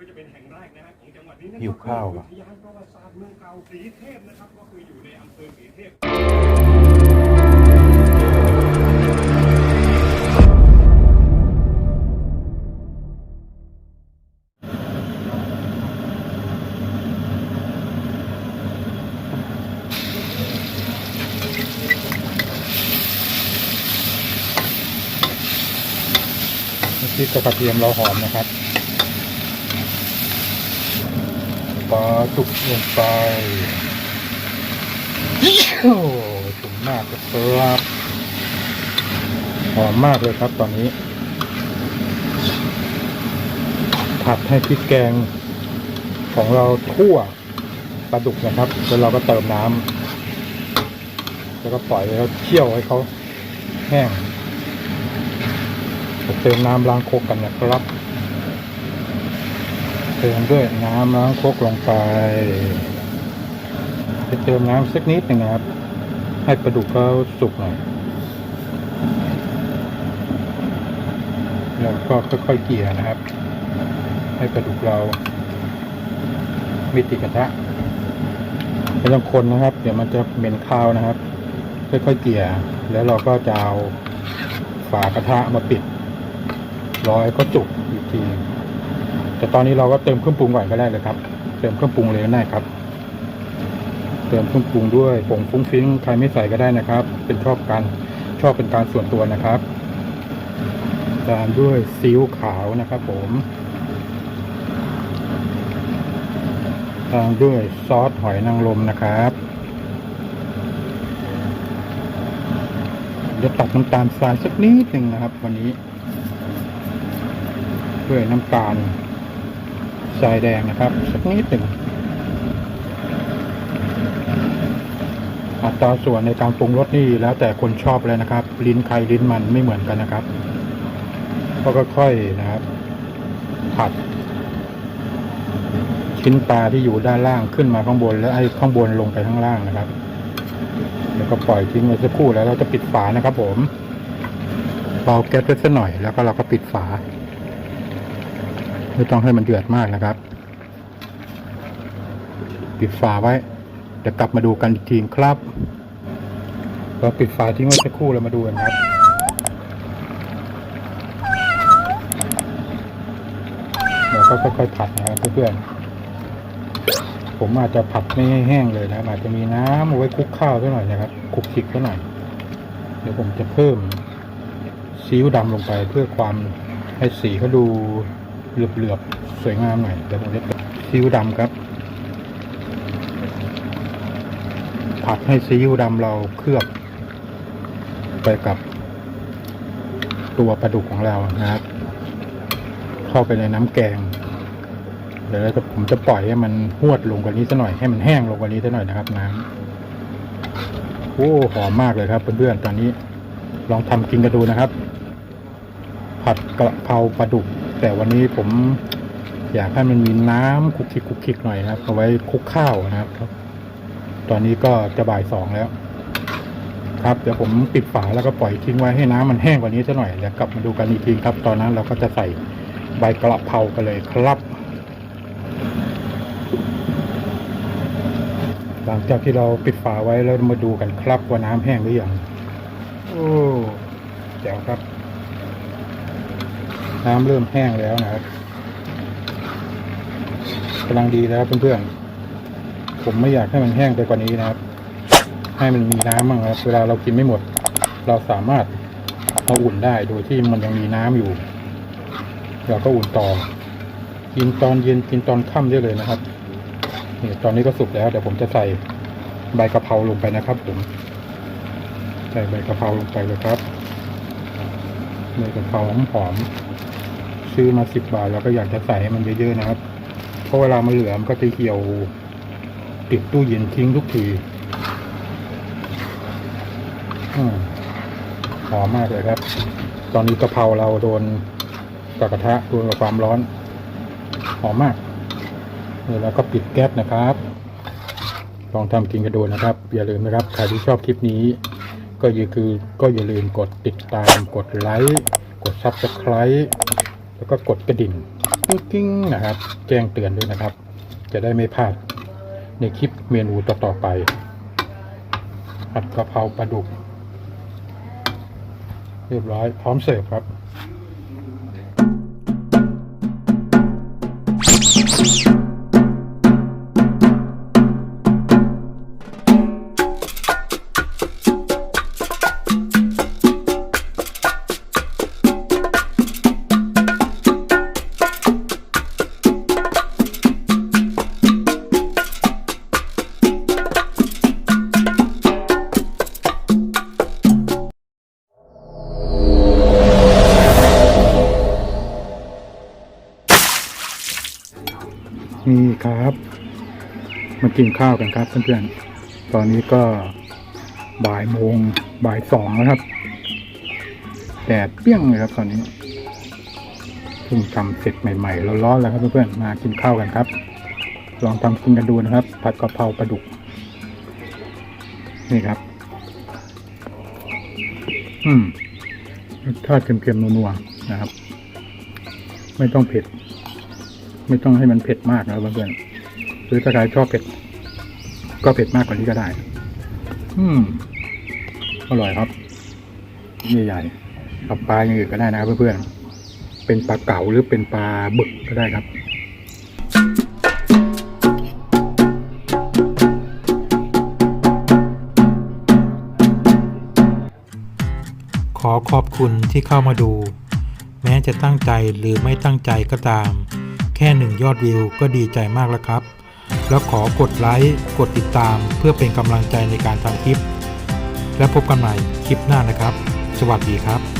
ก็จะเป็นแห่งแรกนะฮะของจังหวัดนี้นั่นหิวข้าวก็อะคืออุทยานประวัติศาสตร์เมืองเก่าสีเทพนะครับก็คืออยู่ในอำเภอสีเทพ พริกกับกระเทียมเราหอมนะครับ ปลาสุกลงไปโอ้ถึงมากครับหอมมากเลยครับตอนนี้ ผัดให้พริกแกงของเราทั่วปลาดุกนะครับแล้วเราก็เติมน้ำแล้วก็ปล่อยแล้วเคี่ยวให้เขาแห้งเติมน้ำล้างโคกกันนะครับ เติมด้วยน้ำล้างโคกลงไปจะเติมน้ำสักนิดหนึ่งครับ ให้ปลาดุกเขาสุกหน่อยแล้วก็ค่อยๆเกี่ยนะครับ ให้ปลาดุกเราไม่ติดกระทะไม่ต้องคนนะครับ เดี๋ยวมันจะเหม็นคาวนะครับ ค่อยๆเกี่ยแล้วเราก็จะเอาฝากระทะมาปิดรอให้เขาจุกอีกที แต่ตอนนี้เราก็เติมเครื่องปรุงก่อนก็ได้เลยครับ เติมเครื่องปรุงเลยก็ได้ครับ เติมเครื่องปรุงด้วยผงฟุ้งฟิ้งใครไม่ใส่ก็ได้นะครับ เป็นชอบการชอบเป็นการส่วนตัวนะครับตามด้วยซีอิ๊วขาวนะครับผมตามด้วยซอสหอยนางรมนะครับเดี๋ยวตัดน้ำตาลทรายสักนิดหนึ่งนะครับ วันนี้ ด้วยน้ำตาล ทรายแดงนะครับสักนิดหนึ่งอัตราส่วนในการปรุงรสนี่แล้วแต่คนชอบเลยนะครับ ลิ้นใครลิ้นมันไม่เหมือนกันนะครับก็ค่อยๆนะครับ ผัด ชิ้นปลาที่อยู่ด้านล่างขึ้นมาข้างบน แล้วไอ้ข้างบนลงไปข้างล่างนะครับ แล้วก็ปล่อยทิ้งไว้สักครู่แล้วเราจะปิดฝานะครับ ผมเบาแก๊สไว้สักหน่อยแล้วก็เราก็ปิดฝา ไม่ต้องให้มันเดือดมากนะครับ ปิดฝาไว้เดี๋ยวกลับมาดูกันอีกทีครับเราปิดฝาทิ้งไว้สักครู่แล้วมาดูกันครับเราก็ค่อยๆผัดนะครับเพื่อนๆผมอาจจะผัดไม่ให้แห้งเลยนะอาจจะมีน้ำเอาไว้คลุกข้าวสักหน่อยนะครับคลุกคลิกสักหน่อยเดี๋ยวผมจะเพิ่มซีอิ๊วดำลงไปเพื่อความให้สีเขาดู เหลือบๆ สวยงามหน่อยเดี๋ยวผมจะเติมซีอิ๊วดำครับ ผัดให้ซีอิ๊วดำเราเคลือบ ไปกับ ตัวปลาดุกของเรานะครับ เข้าไปในน้ำแกงเดี๋ยวผมจะปล่อยให้มันหวดลงกว่านี้สักหน่อยให้มันแห้งลงกว่านี้สักหน่อยนะครับน้ำโอ้หอมมากเลยครับเพื่อนๆตอนนี้ลองทำกินกันดูนะครับ ผัดกระเพราปลาดุก แต่วันนี้ผมอยากให้มันมีน้ำคุกคิกคุกคิกหน่อยนะครับเอาไว้คุกข้าวนะครับ ตอนนี้ก็จะบ่ายสองแล้ว ครับเดี๋ยวผมปิดฝาแล้วก็ปล่อยทิ้งไว้ให้น้ำมันแห้งกว่านี้สักหน่อยแล้วกลับมาดูกันอีกทีครับ ตอนนั้นเราก็จะใส่ใบกระเพรากันเลยครับ หลังจากที่เราปิดฝาไว้แล้วมาดูกันครับว่าน้ำแห้งหรือยังโอ้แจ๋วครับ น้ำเริ่มแห้งแล้วนะครับกำลังดีแล้วเพื่อนๆ ผมไม่อยากให้มันแห้งไปกว่านี้นะครับ ให้มันมีน้ำบ้างครับ เวลาเรากินไม่หมด เราสามารถเอาอุ่นได้โดยที่มันยังมีน้ำอยู่เราก็อุ่นต่อ กินตอนเย็นกินตอนค่ำได้เลยนะครับนี่ตอนนี้ก็สุกแล้วเดี๋ยวผมจะใส่ใบกะเพราลงไปนะครับ ผม ใส่ใบกะเพราลงไปเลยครับใบกะเพราหอมๆ ซื้อมาสิบบาทเราก็อยากจะใส่ให้มันเยอะๆนะครับ เพราะเวลามันเหลือมันก็จะเหี่ยวติดตู้เย็นทิ้งทุกทีอหอมมากเลยครับ ตอนนี้กะเพราเราโดนกับกระทะโดนกับความร้อน หอมมากแล้วก็ปิดแก๊สนะครับ ลองทำกินกันดูนะครับ อย่าลืมนะครับ ใครที่ชอบคลิปนี้ ก็อย่าคือก็อย่าลืมกดติดตาม กดไลค์ กดซับสไครต์ แล้วก็กดกระดิ่งกกิ้งนะครับ แจ้งเตือนด้วยนะครับ จะได้ไม่พลาดในคลิปเมนูต่อๆไปผัดกะเพราปลาดุก เรียบร้อยพร้อมเสิร์ฟครับ นี่ครับ มากินข้าวกันครับเพื่อนๆ ตอนนี้ก็บ่ายโมงบ่ายสองแล้วครับแดดเปรี้ยงเลยครับตอนนี้เพิ่งทำเสร็จใหม่ๆร้อนๆแล้วครับเพื่อนๆ มากินข้าวกันครับ ลองทำกินกันดูนะครับ ผัดกะเพราปลาดุก นี่ครับ อืมรสชาติเค็มๆนัวๆนะครับ ไม่ต้องเผ็ด ไม่ต้องให้มันเผ็ดมากนะเพื่อนๆหรือถ้าใครชอบเผ็ด ก็เผ็ดมากกว่านี้ก็ได้ อืมอร่อยครับนี่ใหญ่กับปลาอย่างอื่นก็ได้นะครับเพื่อนๆเป็นปลาเก๋าหรือเป็นปลาบึกก็ได้ครับขอขอบคุณที่เข้ามาดู แม้จะตั้งใจหรือไม่ตั้งใจก็ตาม ค่หนึ่งยอดวิวก็ดีใจมากแล้วครับ แล้วขอกดไลค์กดติดตามเพื่อเป็นกำลังใจในการทำคลิป และพบกันใหม่คลิปหน้านะครับ สวัสดีครับ